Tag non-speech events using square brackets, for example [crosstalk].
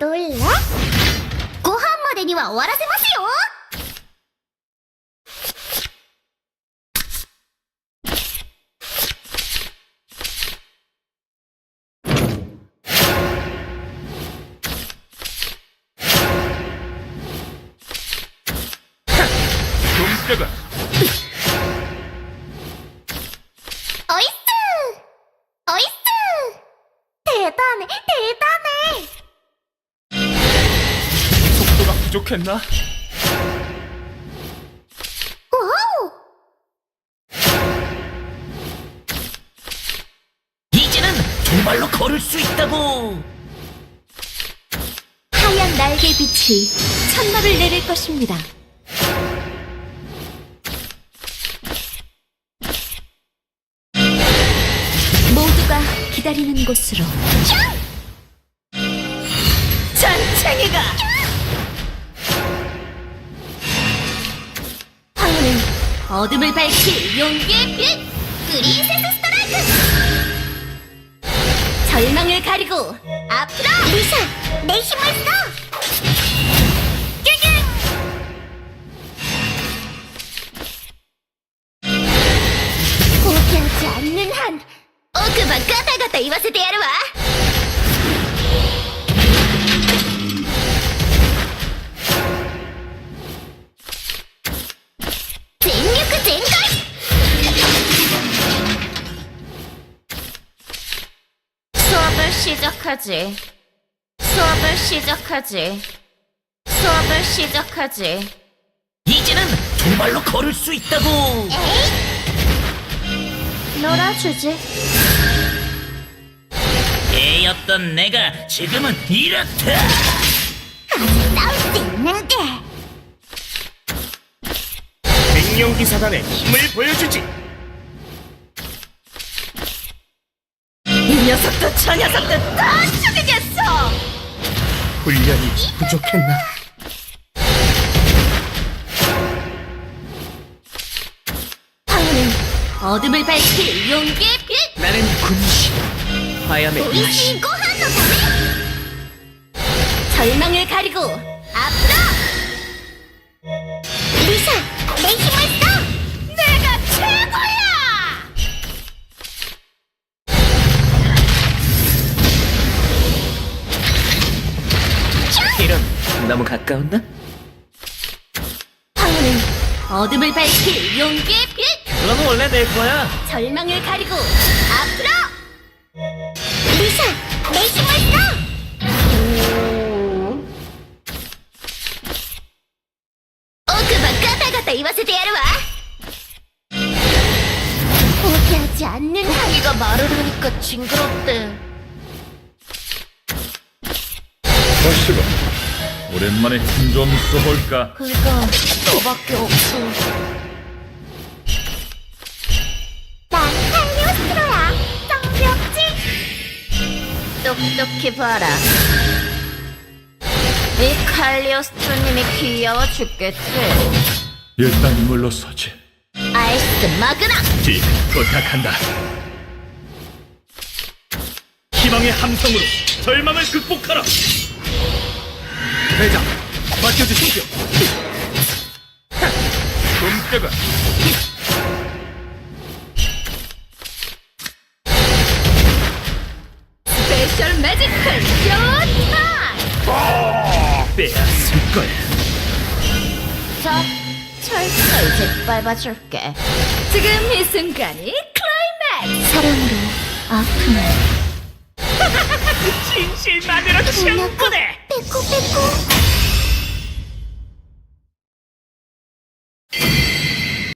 どれご飯までには終わらせますよ。おいっすおいっすてーたね出たね。 부족했나? 와우 이제는 정말로 걸을 수 있다고. 하얀 날개 빛이 천마를 내릴 것입니다. 모두가 기다리는 곳으로 전창이가 어둠을 밝힐 용기의 빛! 프린세스 스트라이크 절망을 가리고 앞으로! 리샤 내 힘을 써 시작하지. 수업을 시작하지. 수업을 시작하지. 이제는 정말로 걸을 수 있다고. 놀아주지. 애였던 내가 지금은 이렇다. 싸울 수 있는데 백령기사단의 힘을 보여주지 녀석도 저 녀석도 다 죽이겠어! 훈련이 부족했나? 어둠을 밝힐 용기의 빛! 나는 군시 화염의 군신! 고 한 노다 절망을 가리고 앞서! 너무 가까웠나? 어둠을 밝힐 용기의 빛! 그건 원래 내 거야. 절망을 가리고 앞으로! 리사! 내 힘을 써! 오크바 까다가다 이와서 대하러 와! 포기하지 않는 한! 자기가 말을 하니까 징그럽대. 어, 다시가 오랜만에 힘 좀 써볼까 그러니까 너밖에 없어. 난 칼리오스트로야 성벽지 똑똑히 봐라. 이 칼리오스트로님이 귀여워 죽겠지. 일단 물러서지 아이스 마그나! 디 부탁한다 희망의 함성으로 절망을 극복하라 대장 맡겨주십시오 좀 빼가 스페셜 매지컬 쇼타임! 빼앗을 거야 자, 철저히 짓밟아줄게. 지금 이 순간이 클라이맥스! 사랑으로 아픔을 [laughs] 진실만으로 충분해